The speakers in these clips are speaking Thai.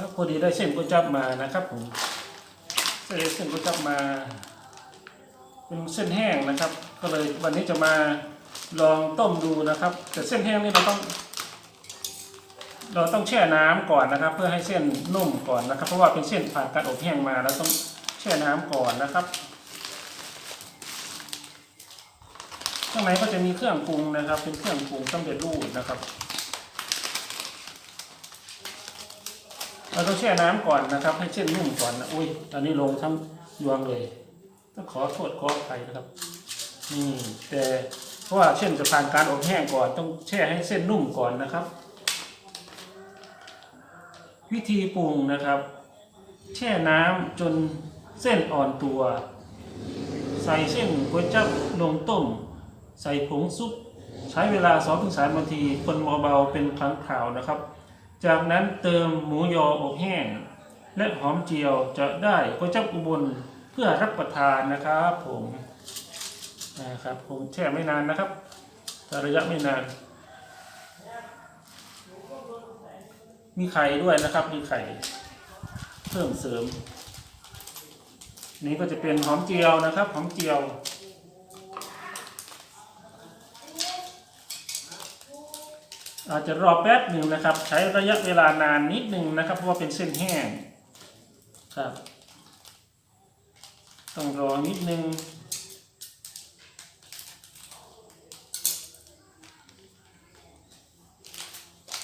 ครับพอดีได้เส้นก๋วยจับมานะครับผมเส้นก๋วยจับมา เป็นเส้นแห้งนะครับ ก็เลยวันนี้จะมาลองต้มดูนะครับ แต่เส้นแห้งนี่เราต้อง เราต้องแช่น้ำก่อนนะครับ เพื่อให้เส้นนุ่มก่อนนะครับ เพราะว่าเป็นเส้นผ่านการอบแห้งมาแล้วต้องแช่น้ำก่อนนะครับข้างในก็จะมีเครื่องปรุงนะครับ เป็นเครื่องปรุงสำเร็จรูปนะครับ เราต้องแช่น้ำก่อนนะครับ ให้เส้นนุ่มก่อนนะอุ้ยอันนี้ลงทั้งยวงเลยต้องขอโทษขออภัยนะครับนี่แต่เพราะว่าเส้นจะผ่านการอบแห้งก่อน ต้องแช่ให้เส้นนุ่มก่อนนะครับ วิธีปรุงนะครับ แช่น้ำจนเส้นอ่อนตัว ใส่เส้นก๋วยจับลงต้ม ใส่ผงซุป ใช้เวลา 2-3นาที คนเบาๆเป็นครั้งคราวนะครับ จากนั้นเติมหมูยออบแห้ง และหอมเจียวจะได้ก๋วยจับอุบลเพื่อรับประทานนะครับผมนะครับผมแช่ไม่นานนะครับแต่ระยะไม่นาน มีไข่ด้วยนะครับ มีไข่เพิ่มเสริม นี่ก็จะเป็นหอมเจียวนะครับ หอมเจียว อาจจะรอแป๊บหนึ่งนะครับ ใช้ระยะเวลานานนิดหนึ่งนะครับ เพราะว่าเป็นเส้นแห้งครับ ต้องรอนิดนึง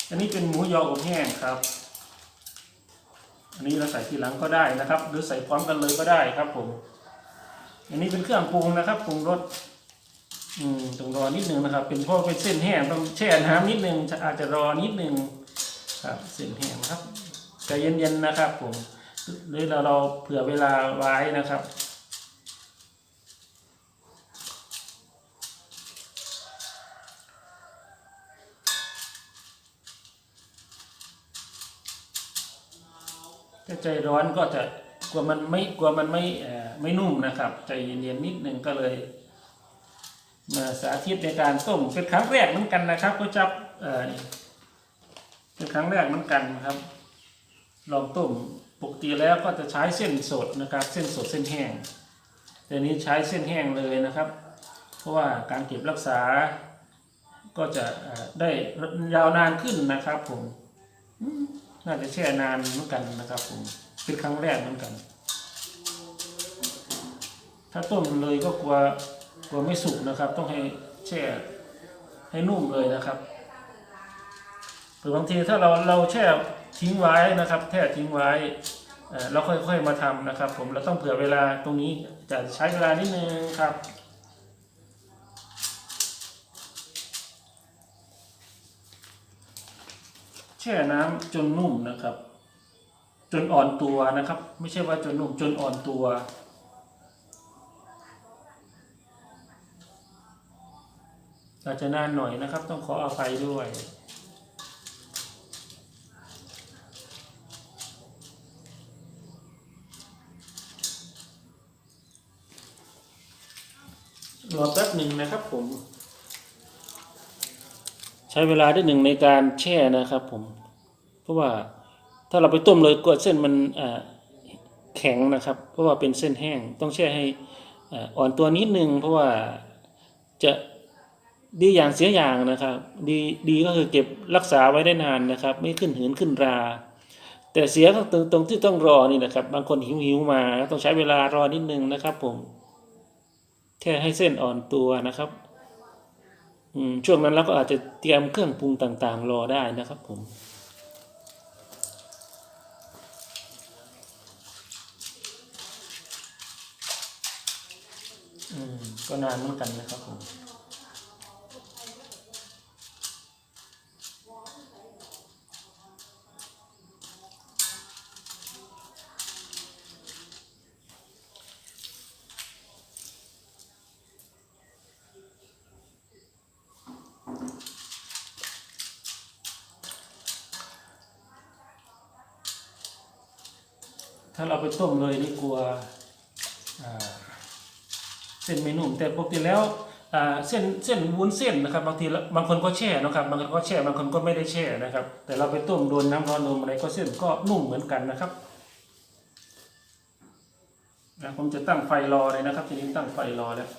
อันนี้เป็นหมูยออบแห้งครับ อันนี้เราใส่ทีหลังก็ได้นะครับ หรือใส่พร้อมกันเลยก็ได้ครับผม อันนี้เป็นเครื่องปรุงนะครับปรุงรส อืมต้องรอนิดนึงนะครับ เป็นเพราะเป็นเส้นแห้งต้องแช่น้ำนิดนึงอาจจะรอนิดนึงครับเส้นแห้งนะครับใจเย็นๆนะครับ ผมหรือเราเราเผื่อเวลาไว้นะครับถ้าใจร้อนก็จะกลัวมันไม่กลัวมันไม่ไม่นุ่มนะครับ ใจเย็นๆนิดนึงก็เลย มาสาธิตในการต้มเป็นครั้งแรกเหมือนกันนะครับก็จับเอ่อเป็นครั้งแรกเหมือนกันนะครับ ลองต้มปกติแล้วก็จะใช้เส้นสดนะครับ เส้นสดเส้นแห้งแต่นี้ใช้เส้นแห้งเลยนะครับ เพราะว่าการเก็บรักษา ก็จะได้ยาวนานขึ้นนะครับผมน่าจะแช่นานเหมือนกันนะครับผมเป็นครั้งแรกเหมือนกัน ถ้าต้มเลยก็กลัว กลัวไม่สุกนะครับ ต้องให้แช่ให้นุ่มเลยนะครับหรือบางทีถ้าเราเราแช่ทิ้งไว้นะครับ แช่ทิ้งไว้เราค่อยๆมาทำนะครับ ผมเราต้องเผื่อเวลาตรงนี้จะใช้เวลานิดนึงครับแช่น้ำจนนุ่มนะครับ จนอ่อนตัวนะครับ ไม่ใช่ว่าจนนุ่มจนอ่อนตัวาจจะนานหน่อยนะครับ ต้องขออภัยด้วยรอแป๊บหนึ่งนะครับผม ใช้เวลาได้หนึ่งในการแช่นะครับผม เพราะว่าถ้าเราไปต้มเลยกดเส้นมันแข็งนะครับ เพราะว่าเป็นเส้นแห้งต้องแช่ให้อ่อนตัวนิดนึงเพราะว่าจะ ดีอย่างเสียอย่างนะครับ ดีดีก็คือเก็บรักษาไว้ได้นานนะครับ ไม่ขึ้นหืนขึ้นรา แต่เสียก็ตรงตรงที่ต้องรอนี่นะครับ บางคนหิวหิวมาต้องใช้เวลารอนิดนึงนะครับ ผม แค่ให้เส้นอ่อนตัวนะครับช่วงนั้นเราก็อาจจะเตรียมเครื่องปรุงต่างๆ รอได้นะครับผมก็นานเหมือนกันนะครับผม ถ้าเราไปต้มเลยนี่กลัวเส้นไม่นุ่มแต่ปกติแล้วเส้นเส้นวุ้นเส้นนะครับบางทีบางคนก็แช่นะครับบางคนก็แช่บางคนก็ไม่ได้แช่นะครับ แต่เราไปต้มโดนน้ำร้อนโดนอะไรก็เส้นก็นุ่มเหมือนกันนะครับนะผมจะตั้งไฟรอเลยนะครับทีนี้ตั้งไฟรอแล้ว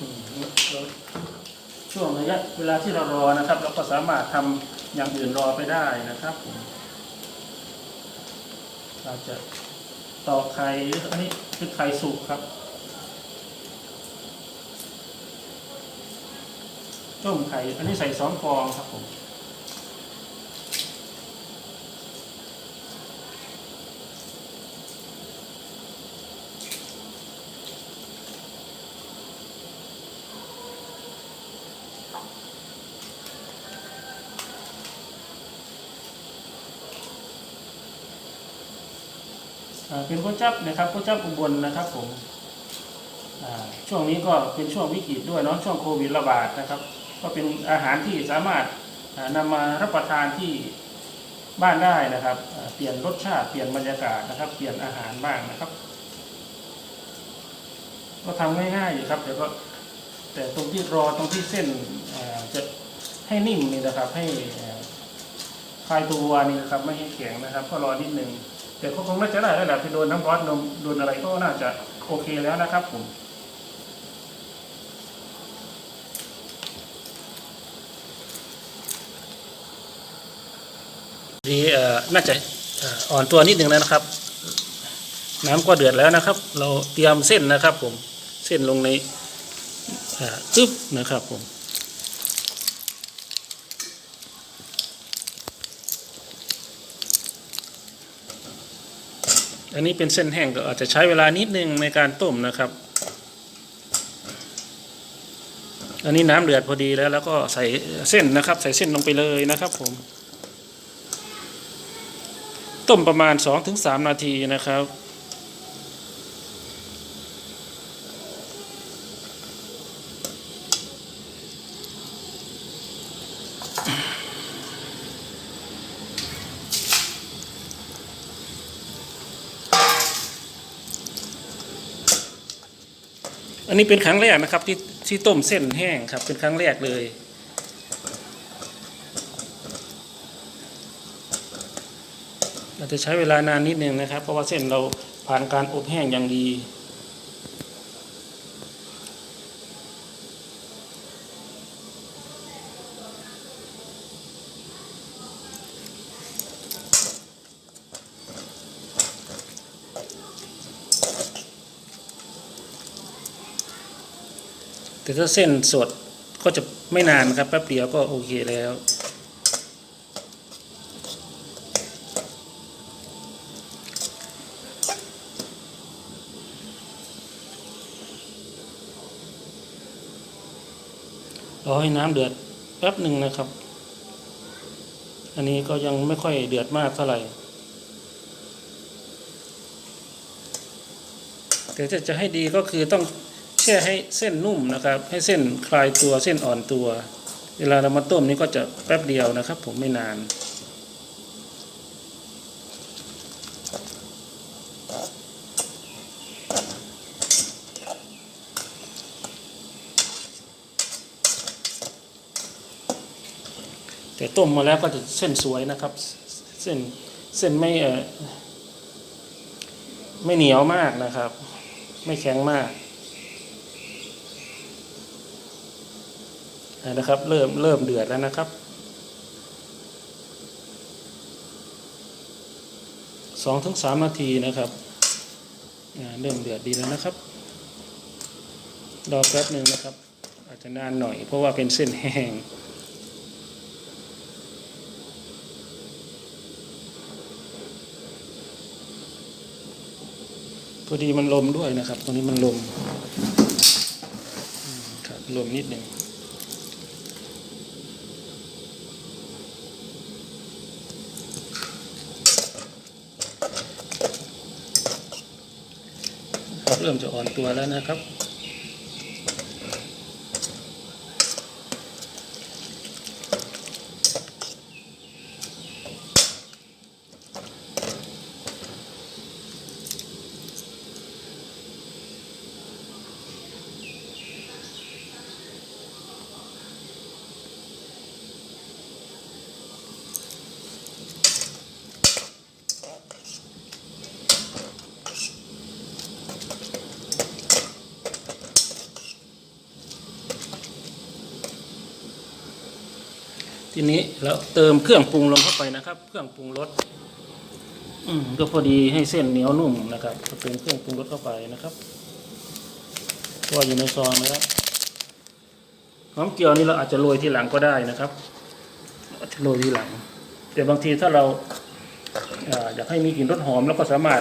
อืมแล้วช่วงระยะ เวลาที่เรารอนะครับ เราก็สามารถทำอย่างอื่นรอไปได้นะครับ เราจะตอกไข่อันนี้คือไข่สุกครับต้มไข่ อันนี้ใส่สองฟองครับผม เป็นก๋วยจั๊บนะครับก๋วยจั๊บอุบลนะครับผมช่วงนี้ก็เป็นช่วงวิกฤตด้วยเนาะช่วงโควิดระบาดนะครับ ก็เป็นอาหารที่สามารถอ่านำมารับประทานที่บ้านได้นะครับ เปลี่ยนรสชาติเปลี่ยนบรรยากาศนะครับ เปลี่ยนอาหารบ้างนะครับ ก็ทำง่ายๆอยู่ครับแต่ก็แต่ตรงที่รอตรงที่เส้นจะให้นิ่มนี่นะครับ ให้คลายตัวนี่นะครับ ไม่ให้แข็งนะครับ ก็รอนิดนึง แต่ก็คงน่าจะได้แล้วแหละที่โดนน้ำร้อนโดนโดนอะไรก็น่าจะโอเคแล้วนะครับผมดีเอ่อน่าจะอ่ออ่อนตัวนิดหนึ่งแล้วนะครับ น้ำก็เดือดแล้วนะครับ เราเตรียมเส้นนะครับผมเส้นลงในอ่าตึ๊บนะครับผม อันนี้เป็นเส้นแห้งก็อาจจะใช้เวลานิดนึงในการต้มนะครับ อันนี้น้ำเดือดพอดีแล้ว แล้วก็ใส่เส้นนะครับ ใส่เส้นลงไปเลยนะครับผม ต้มประมาณ 2-3 นาทีนะครับ นี้เป็นครั้งแรกนะครับ ที่ที่ต้มเส้นแห้งครับ เป็นครั้งแรกเลย อาจจะใช้เวลานานนิดนึงนะครับ เพราะว่าเส้นเราผ่านการอบแห้งอย่างดี แต่ถ้าเส้นสดก็จะไม่นานครับแป๊บเดียวก็โอเคแล้วรอให้น้ำเดือดแป๊บหนึ่งนะครับ อันนี้ก็ยังไม่ค่อยเดือดมากเท่าไหร่ แต่ถ้าจะให้ดีก็คือต้อง ช่ให้เส้นนุ่มนะครับ ให้เส้นคลายตัวเส้นอ่อนตัว เวลาเรามาต้มนี่ก็จะแป๊บเดียวนะครับ ผมไม่นาน แต่ต้มมาแล้วก็จะเส้นสวยนะครับ เส้นเส้นไม่เออไม่เหนียวมากนะครับ ไม่แข็งมากอ่า นะครับ เริ่มเริ่มเดือดแล้วนะครับสองถึงสามนาทีนะครับเริ่มเดือดดีแล้วนะครับรอแป๊บหนึ่งนะครับ อาจจะนานหน่อย เพราะว่าเป็นเส้นแห้งพอดีมันลมด้วยนะครับ ตรงนี้มันลมอืมครับลมนิดหนึ่ง เริ่มจะอ่อนตัวแล้วนะครับ ทีนี้เราเติมเครื่องปรุงลงเข้าไปนะครับ เครื่องปรุงรสอืมก็พอดีให้เส้นเหนียวนุ่มนะครับเติมเครื่องปรุงรสเข้าไปนะครับว่าอยู่ในซองนะครับหอมเจียวนี่เราอาจจะโรยทีหลังก็ได้นะครับอาจจะโรยทีหลัง แต่บางทีถ้าเราอยากให้มีกลิ่นรสหอมแล้วก็สามารถ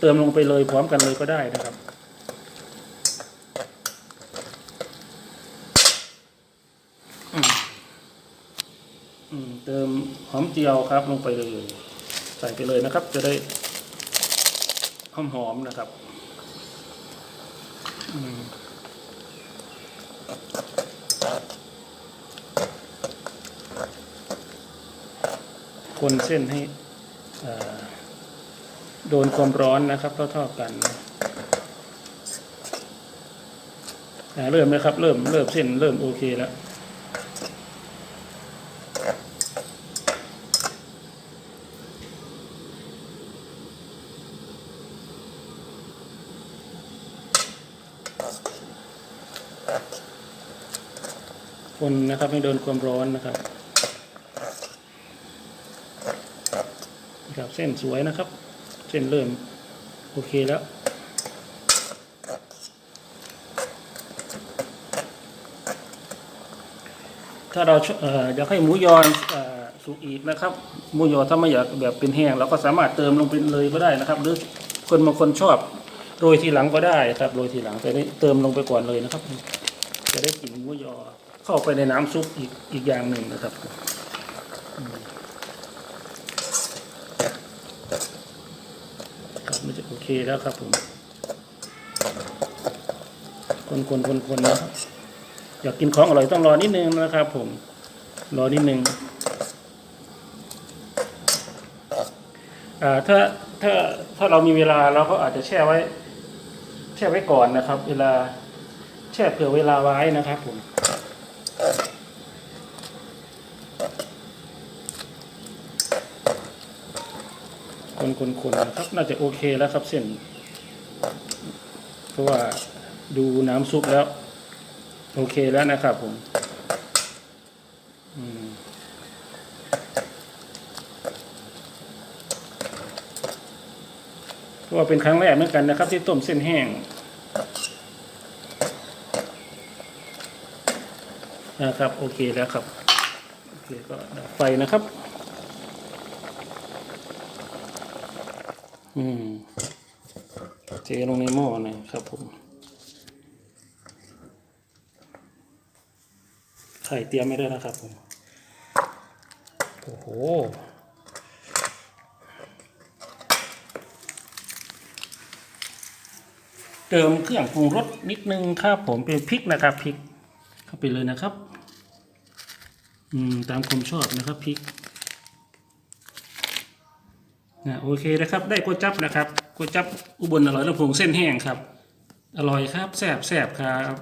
เติมลงไปเลยพร้อมกันเลยก็ได้นะครับ อืมเติม เดียวครับลงไปเลย ใส่ไปเลยนะครับ จะได้หอมหอมๆนะครับคนเส้นให้โดนความร้อนนะครับเท่าๆกันเริ่มไหมครับ เริ่มเริ่มเส้นเริ่มโอเคแล้ว คนนะครับให้โดนความร้อนนะครับนะครับเส้นสวยนะครับ เส้นเริ่มโอเคแล้วถ้าเราเอ่ออยากให้หมูยอเอ่อสุกอีกนะครับ หมูยอถ้าไม่อยากแบบเป็นแห้งเราก็สามารถเติมลงไปเลยก็ได้นะครับ หรือคนบางคนชอบโรยทีหลังก็ได้ครับโรยทีหลังแต่เติมลงไปก่อนเลยนะครับ จะได้กลิ่นหมูยอ เข้าไปในน้ำซุปอีกอีกอย่างหนึ่งนะครับอืมครับมันจะโอเคแล้วครับผมคนคนคนคนนะครับอยากกินของอร่อยต้องรอนิดนึงนะครับ ผมรอนิดนึงอ่าถ้าถ้าถ้าเรามีเวลาเราก็อาจจะแช่ไว้ แช่ไว้ก่อนนะครับ เวลาแช่เผื่อเวลาไว้นะครับผม คนคนคนะครับ น่าจะโอเคแล้วครับเส้น เพราะว่าดูน้ำซุปแล้ว โอเคแล้วนะครับผมอืมเพราะว่าเป็นครั้งแรกเหมือนกันนะครับ ที่ต้มเส้นแห้งนะครับ โอเคแล้วครับ โอเคก็ดับไฟนะครับ อืมเทลงในหม้อหนะครับผม ไข่เตรียมไม่ได้นะครับผม โอ้โหเติมเครื่องปรุงรสนิดนึงครับผมเป็นพริกนะครับพริกเข้าไปเลยนะครับ อืมตามความชอบนะครับพริก นะโอเคนะครับได้ก๋วยจับนะครับก๋วยจับอุบลอร่อยลำโพงเส้นแห้งครับ อร่อยครับแซ่บแซ่บครับ